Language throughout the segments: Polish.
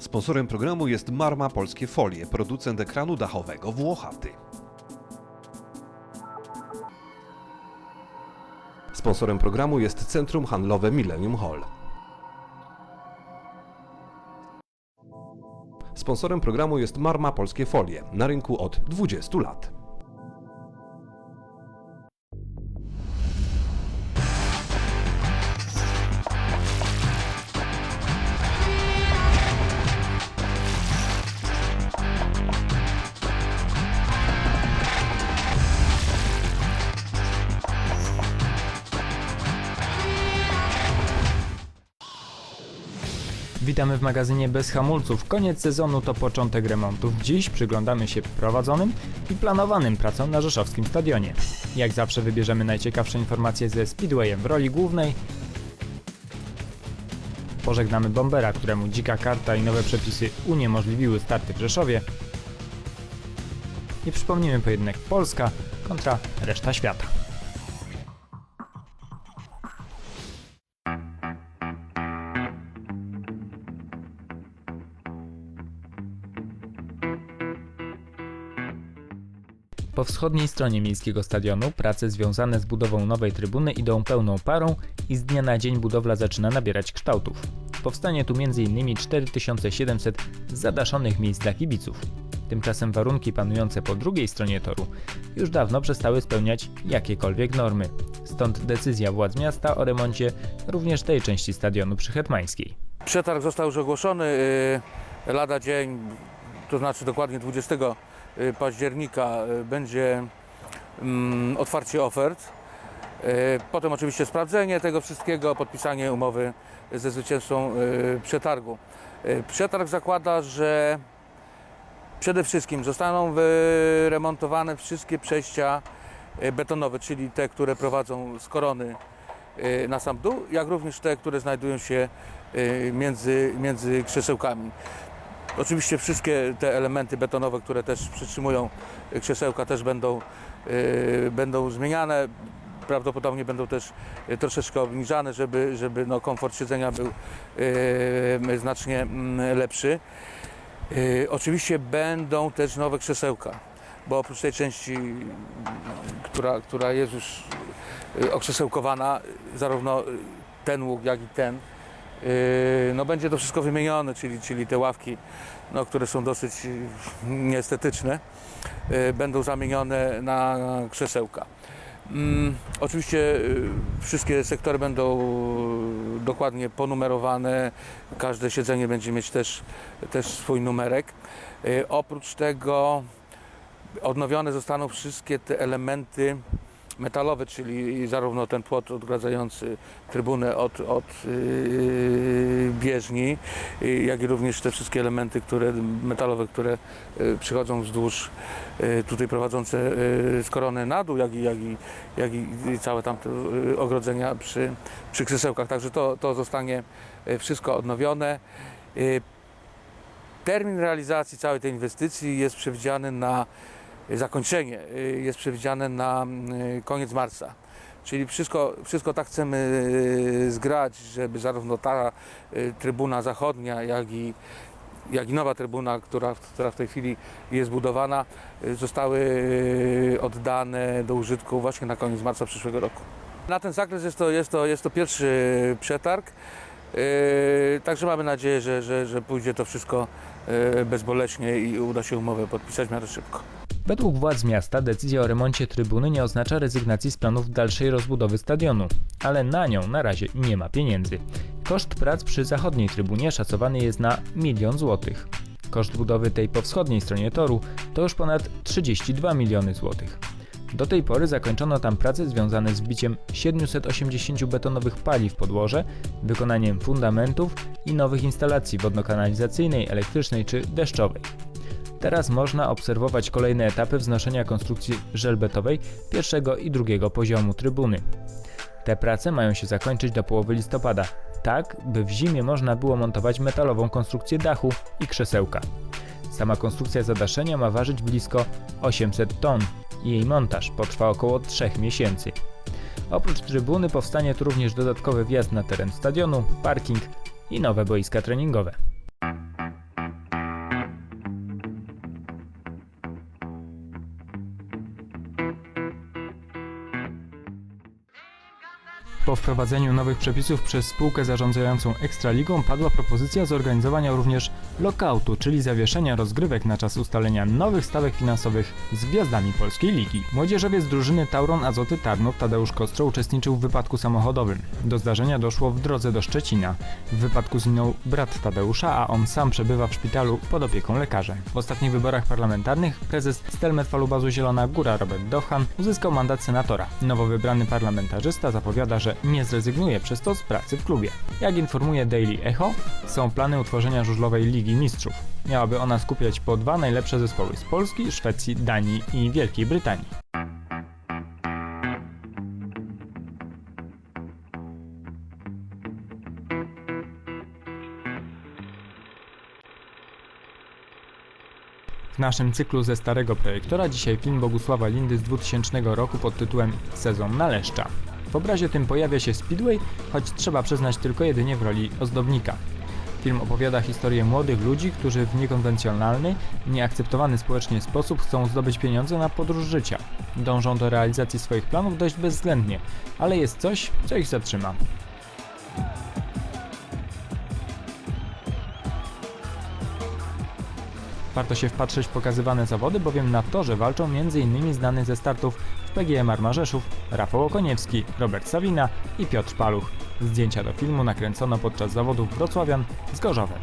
Sponsorem programu jest Marma Polskie Folie, producent ekranu dachowego Włochaty. Sponsorem programu jest Centrum Handlowe Millennium Hall. Sponsorem programu jest Marma Polskie Folie, na rynku od 20 lat. Witamy w magazynie Bez Hamulców. Koniec sezonu to początek remontów. Dziś przyglądamy się prowadzonym i planowanym pracom na Rzeszowskim Stadionie. Jak zawsze wybierzemy najciekawsze informacje ze Speedwayem w roli głównej. Pożegnamy Bombera, któremu dzika karta i nowe przepisy uniemożliwiły starty w Rzeszowie. I przypomnimy pojedynek Polska kontra reszta świata. Po wschodniej stronie miejskiego stadionu prace związane z budową nowej trybuny idą pełną parą i z dnia na dzień budowla zaczyna nabierać kształtów. Powstanie tu m.in. 4700 zadaszonych miejsc dla kibiców. Tymczasem warunki panujące po drugiej stronie toru już dawno przestały spełniać jakiekolwiek normy. Stąd decyzja władz miasta o remoncie również tej części stadionu przy Hetmańskiej. Przetarg został już ogłoszony y, lada dzień, to znaczy dokładnie 20 y, października y, będzie mm, otwarcie ofert. Y, Potem oczywiście sprawdzenie tego wszystkiego, podpisanie umowy ze zwycięzcą y, przetargu. Y, Przetarg zakłada, że przede wszystkim zostaną wyremontowane wszystkie przejścia y, betonowe, czyli te, które prowadzą z korony y, na sam dół, jak również te, które znajdują się y, między, między krzesełkami. Oczywiście wszystkie te elementy betonowe, które też przytrzymują krzesełka też będą, y, będą zmieniane. Prawdopodobnie będą też y, troszeczkę obniżane, żeby, żeby no, komfort siedzenia był y, znacznie mm, lepszy. Y, Oczywiście będą też nowe krzesełka, bo oprócz tej części, mm, która, która jest już y, okrzesełkowana, zarówno ten łuk, jak i ten, no będzie to wszystko wymienione, czyli, czyli te ławki, no, które są dosyć nieestetyczne, y, będą zamienione na krzesełka. Mm, oczywiście y, wszystkie sektory będą dokładnie ponumerowane, każde siedzenie będzie mieć też, też swój numerek. Oprócz tego odnowione zostaną wszystkie te elementy metalowe, czyli zarówno ten płot odgradzający trybunę od, od yy, bieżni, yy, jak i również te wszystkie elementy które, metalowe, które yy, przychodzą wzdłuż tutaj prowadzące z na dół, jak i, jak i, jak i całe tamte ogrodzenia przy, przy krzesełkach. Także to, to zostanie wszystko odnowione. Termin realizacji całej tej inwestycji jest przewidziany na zakończenie y, jest przewidziane na y, koniec marca. Czyli wszystko, wszystko tak chcemy y, zgrać, żeby zarówno ta trybuna zachodnia, jak i, jak i nowa trybuna, która, która w tej chwili jest budowana, zostały oddane do użytku właśnie na koniec marca przyszłego roku. Na ten zakres jest to, jest to, jest to pierwszy przetarg. Yy, Także mamy nadzieję, że, że, że pójdzie to wszystko yy, bezboleśnie i uda się umowę podpisać w miarę szybko. Według władz miasta decyzja o remoncie trybuny nie oznacza rezygnacji z planów dalszej rozbudowy stadionu, ale na nią na razie nie ma pieniędzy. Koszt prac przy zachodniej trybunie szacowany jest na milion złotych. Koszt budowy tej po wschodniej stronie toru to już ponad 32 miliony złotych. Do tej pory zakończono tam prace związane z wbiciem 780 betonowych pali w podłoże, wykonaniem fundamentów i nowych instalacji wodno-kanalizacyjnej, elektrycznej czy deszczowej. Teraz można obserwować kolejne etapy wznoszenia konstrukcji żelbetowej pierwszego i drugiego poziomu trybuny. Te prace mają się zakończyć do połowy listopada, tak by w zimie można było montować metalową konstrukcję dachu i krzesełka. Sama konstrukcja zadaszenia ma ważyć blisko 800 ton i jej montaż potrwa około 3 miesięcy. Oprócz trybuny powstanie tu również dodatkowy wjazd na teren stadionu, parking i nowe boiska treningowe. Po wprowadzeniu nowych przepisów przez spółkę zarządzającą Ekstraligą padła propozycja zorganizowania również lockoutu, czyli zawieszenia rozgrywek na czas ustalenia nowych stawek finansowych z gwiazdami polskiej ligi. Młodzieżowiec drużyny Tauron Azoty Tarnów Tadeusz Kostro uczestniczył w wypadku samochodowym. Do zdarzenia doszło w drodze do Szczecina. W wypadku zginął brat Tadeusza, a on sam przebywa w szpitalu pod opieką lekarzy. W ostatnich wyborach parlamentarnych prezes Stelmet Falubazu Zielona Góra Robert Dochan uzyskał mandat senatora. Nowo wybrany parlamentarzysta zapowiada, że nie zrezygnuje przez to z pracy w klubie. Jak informuje Daily Echo, są plany utworzenia żużlowej Ligi Mistrzów. Miałaby ona skupiać po dwa najlepsze zespoły z Polski, Szwecji, Danii i Wielkiej Brytanii. W naszym cyklu ze starego projektora dzisiaj film Bogusława Lindy z 2000 roku pod tytułem Sezon na Leszcza. W obrazie tym pojawia się Speedway, choć trzeba przyznać tylko jedynie w roli ozdobnika. Film opowiada historię młodych ludzi, którzy w niekonwencjonalny, nieakceptowany społecznie sposób chcą zdobyć pieniądze na podróż życia. Dążą do realizacji swoich planów dość bezwzględnie, ale jest coś, co ich zatrzyma. Warto się wpatrzeć w pokazywane zawody, bowiem na torze walczą m.in. znany ze startów w PGM Armarzeszów Rafał Okoniewski, Robert Sawina i Piotr Paluch. Zdjęcia do filmu nakręcono podczas zawodów wrocławian z Gorzowem.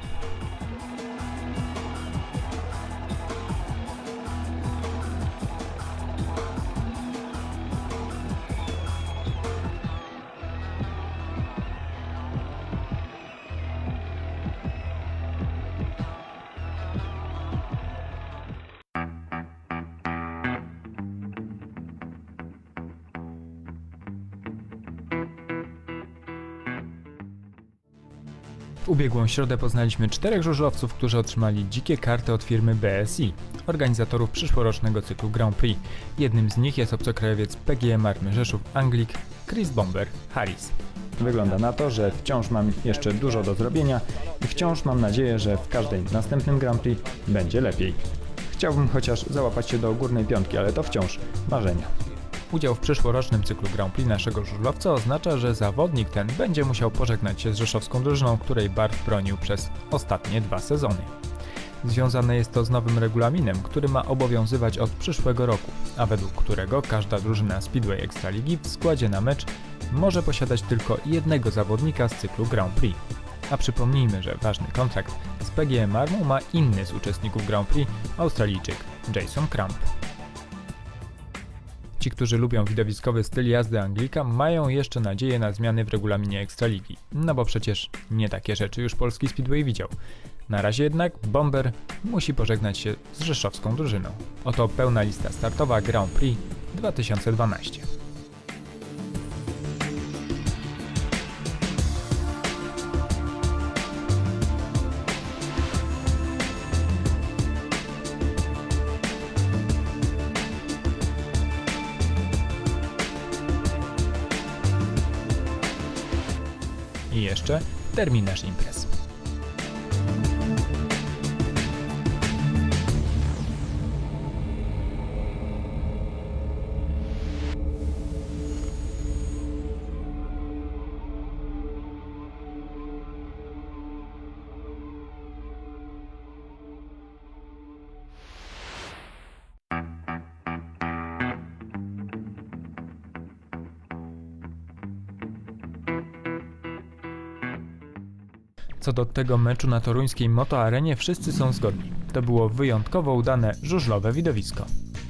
W ubiegłą środę poznaliśmy czterech żużlowców, którzy otrzymali dzikie karty od firmy BSI, organizatorów przyszłorocznego cyklu Grand Prix. Jednym z nich jest obcokrajowiec PGM Army Rzeszów Anglik Chris Bomber Harris. Wygląda na to, że wciąż mam jeszcze dużo do zrobienia i wciąż mam nadzieję, że w każdym następnym Grand Prix będzie lepiej. Chciałbym chociaż załapać się do górnej piątki, ale to wciąż marzenia. Udział w przyszłorocznym cyklu Grand Prix naszego żużlowca oznacza, że zawodnik ten będzie musiał pożegnać się z rzeszowską drużyną, której Bart bronił przez ostatnie dwa sezony. Związane jest to z nowym regulaminem, który ma obowiązywać od przyszłego roku, a według którego każda drużyna Speedway Ekstraligi w składzie na mecz może posiadać tylko jednego zawodnika z cyklu Grand Prix. A przypomnijmy, że ważny kontrakt z PGM Armą ma inny z uczestników Grand Prix, Australijczyk Jason Cramp. Ci, którzy lubią widowiskowy styl jazdy Anglika, mają jeszcze nadzieję na zmiany w regulaminie Ekstraligi. No bo przecież nie takie rzeczy już polski Speedway widział. Na razie jednak Bomber musi pożegnać się z rzeszowską drużyną. Oto pełna lista startowa Grand Prix 2012. terminarz imprez. Co do tego meczu na toruńskiej motoarenie wszyscy są zgodni. To było wyjątkowo udane żużlowe widowisko.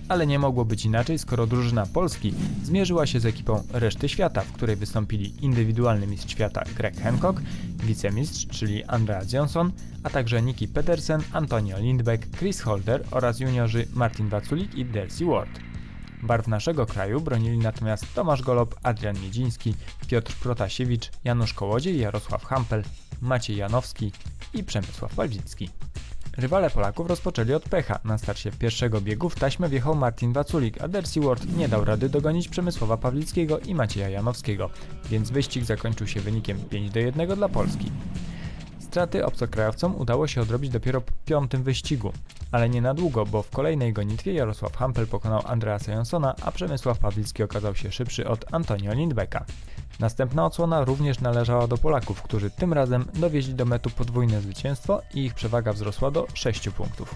Ale nie mogło być inaczej, skoro drużyna Polski zmierzyła się z ekipą reszty świata, w której wystąpili indywidualny mistrz świata Greg Hancock, wicemistrz, czyli Andreas Johnson, a także Niki Pedersen, Antonio Lindbeck, Chris Holder oraz juniorzy Martin Waculik i Delcy Ward. Barw naszego kraju bronili natomiast Tomasz Golob, Adrian Miedziński, Piotr Protasiewicz, Janusz Kołodziej, Jarosław Hampel, Maciej Janowski i Przemysław Pawlicki. Rywale Polaków rozpoczęli od pecha. Na starcie pierwszego biegu w taśmę wjechał Martin Waculik, a Dersi Ward nie dał rady dogonić Przemysława Pawlickiego i Macieja Janowskiego, więc wyścig zakończył się wynikiem 5 do 1 dla Polski. Straty obcokrajowcom udało się odrobić dopiero po piątym wyścigu, ale nie na długo, bo w kolejnej gonitwie Jarosław Hampel pokonał Andreasa Jonsona, a Przemysław Pawlicki okazał się szybszy od Antonio Lindbecka. Następna odsłona również należała do Polaków, którzy tym razem dowieźli do metu podwójne zwycięstwo i ich przewaga wzrosła do 6 punktów.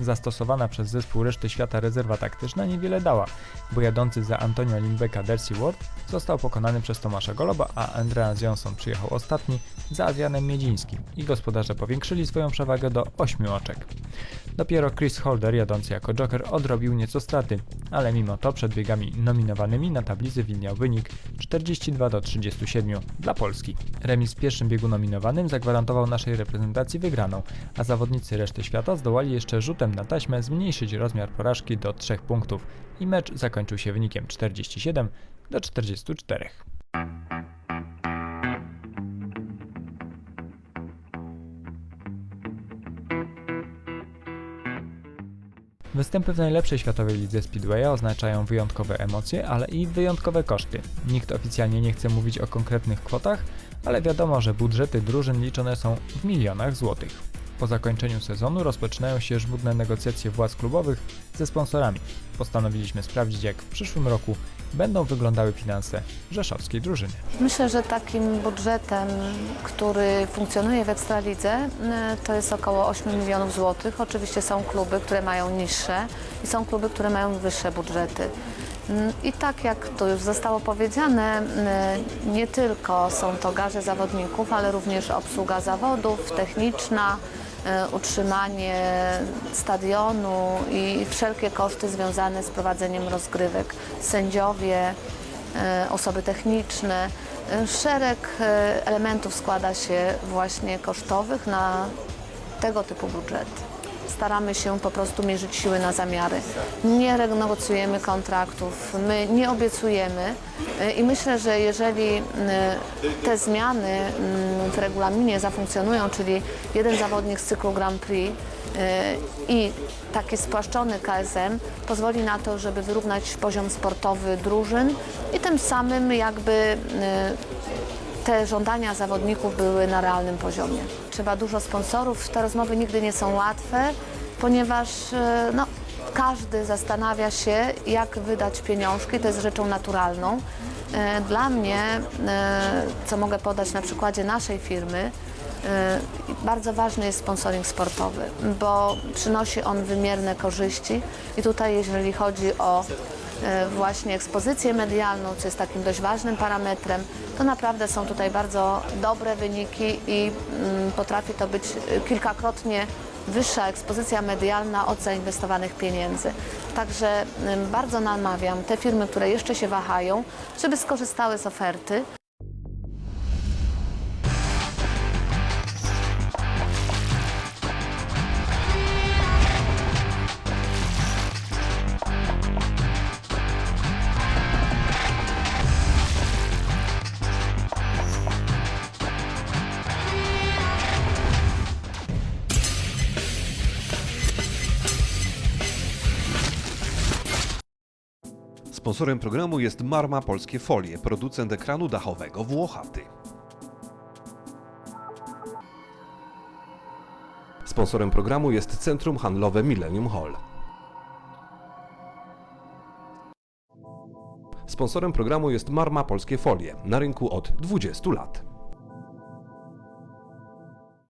Zastosowana przez zespół reszty świata rezerwa taktyczna niewiele dała, bo jadący za Antonio Lindbecka Dercy Ward został pokonany przez Tomasza Goloba, a Andreas Johnson przyjechał ostatni za Adrianem Miedzińskim i gospodarze powiększyli swoją przewagę do 8 oczek. Dopiero Chris Holder jadący jako Joker odrobił nieco straty, ale mimo to przed biegami nominowanymi na tablicy widniał wynik 42 do 37 dla Polski. Remis w pierwszym biegu nominowanym zagwarantował naszej reprezentacji wygraną, a zawodnicy reszty świata zdołali jeszcze rzutem na taśmę zmniejszyć rozmiar porażki do 3 punktów i mecz zakończył się wynikiem 47 do 44. Występy w najlepszej światowej lidze Speedwaya oznaczają wyjątkowe emocje, ale i wyjątkowe koszty. Nikt oficjalnie nie chce mówić o konkretnych kwotach, ale wiadomo, że budżety drużyn liczone są w milionach złotych. Po zakończeniu sezonu rozpoczynają się żmudne negocjacje władz klubowych ze sponsorami. Postanowiliśmy sprawdzić, jak w przyszłym roku będą wyglądały finanse rzeszowskiej drużyny. Myślę, że takim budżetem, który funkcjonuje w Ekstralidze, y, to jest około 8 milionów złotych. Oczywiście są kluby, które mają niższe i są kluby, które mają wyższe budżety. Mm, I tak jak to już zostało powiedziane, y, nie tylko są to garze zawodników, ale również obsługa zawodów, techniczna, utrzymanie stadionu i wszelkie koszty związane z prowadzeniem rozgrywek. Sędziowie, e, osoby techniczne. E, Szereg e, elementów składa się właśnie kosztowych na tego typu budżet. Staramy się po prostu mierzyć siły na zamiary. Nie renegocjujemy kontraktów, my nie obiecujemy e, i myślę, że jeżeli e, te zmiany mm, w regulaminie zafunkcjonują, czyli jeden zawodnik z cyklu Grand Prix e, i taki spłaszczony KSM pozwoli na to, żeby wyrównać poziom sportowy drużyn i tym samym jakby te żądania zawodników były na realnym poziomie. Trzeba dużo sponsorów. Te rozmowy nigdy nie są łatwe, ponieważ e, no, każdy zastanawia się, jak wydać pieniążki. To jest rzeczą naturalną. E, Dla mnie, e, co mogę podać na przykładzie naszej firmy, bardzo ważny jest sponsoring sportowy, bo przynosi on wymierne korzyści i tutaj jeżeli chodzi o właśnie ekspozycję medialną, co jest takim dość ważnym parametrem, to naprawdę są tutaj bardzo dobre wyniki i mm, potrafi to być e, kilkakrotnie wyższa ekspozycja medialna od zainwestowanych pieniędzy. Także mm, bardzo namawiam te firmy, które jeszcze się wahają, żeby skorzystały z oferty. Sponsorem programu jest Marma Polskie Folie, producent ekranu dachowego Włochaty. Sponsorem programu jest Centrum Handlowe Millennium Hall. Sponsorem programu jest Marma Polskie Folie, na rynku od 20 lat.